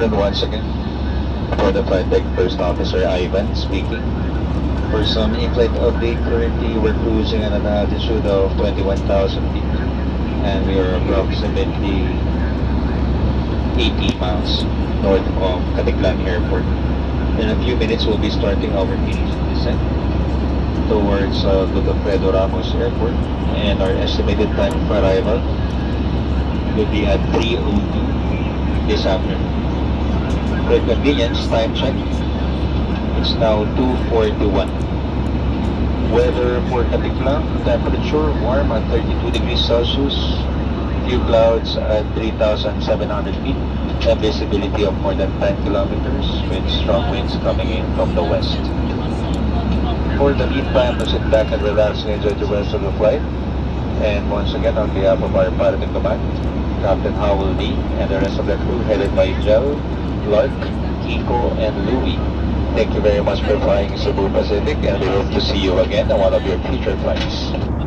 afternoon once again. For the flight deck, First Officer Ivan speaking. For some in-flight update, currently we're cruising at an altitude of 21,000 feet. And we are approximately 80 miles north of Caticlan Airport. In a few minutes, we'll be starting our initial descent towards uh, Godofredo Ramos Airport. And our estimated time of arrival will be at 3.02 this afternoon. For convenience, time check. It's now 2.41. Weather for Caticlan, temperature warm at 32 degrees Celsius, few clouds at 3,700 feet, and visibility of more than 10 kilometers with strong winds coming in from the west. For the meantime, to sit back and relax and enjoy the rest of the flight. And once again, on behalf of our pilot in command, Captain Howell Lee, and the rest of the crew headed by Jel, Clark, Kiko, and Louie. Thank you very much for flying Cebu Pacific and we hope to see you again on one of your future flights.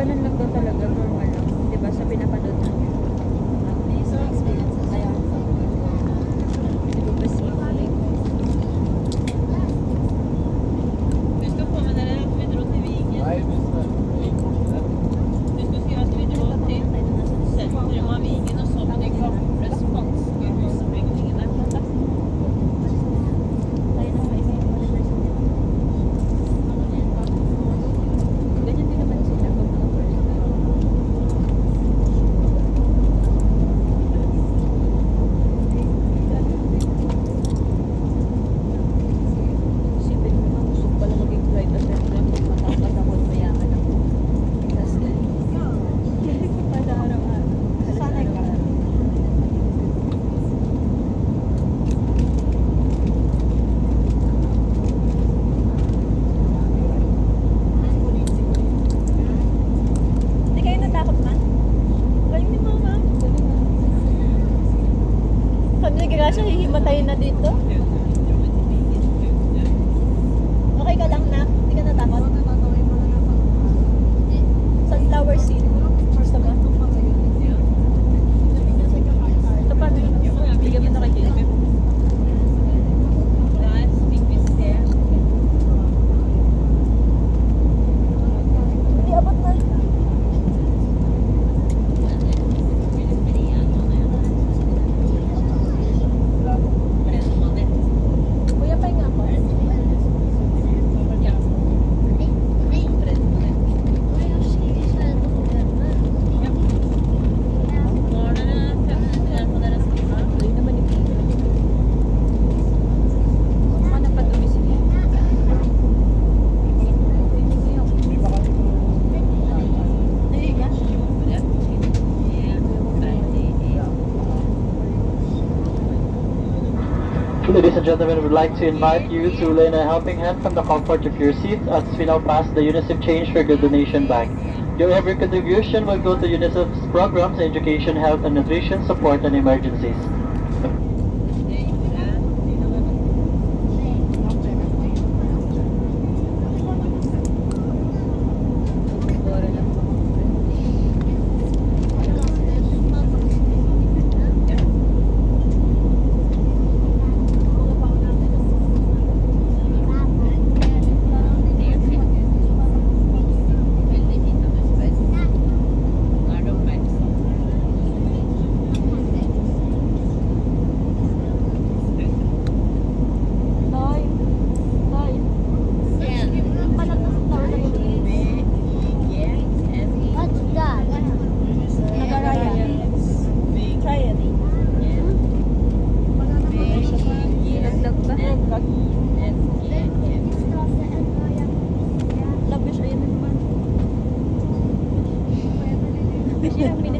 Ganun lang daw talaga, normal lang. Di ba? Sa pinapanood namin. Sabi ni Gracia, hihimatayin na dito. Okay ka lang na? Hindi ka natakot? Sunflower seed. Gentlemen, we'd like to invite you to lend a helping hand from the comfort of your seat as we now pass the UNICEF Change for Good donation bag. Your every contribution will go to UNICEF's programs, education, health, and nutrition support and emergencies. 谢谢。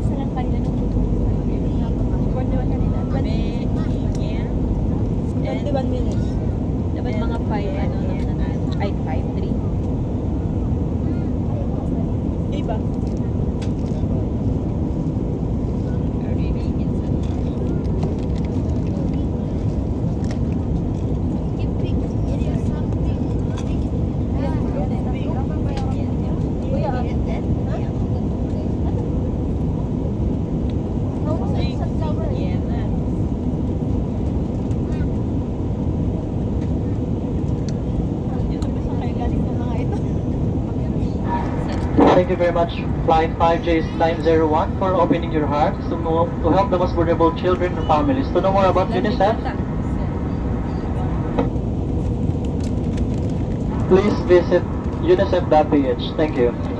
Thank you very much, Flight 5J901, for opening your hearts to, know, to help the most vulnerable children and families. To know more about UNICEF, please visit unicef.ph. Thank you.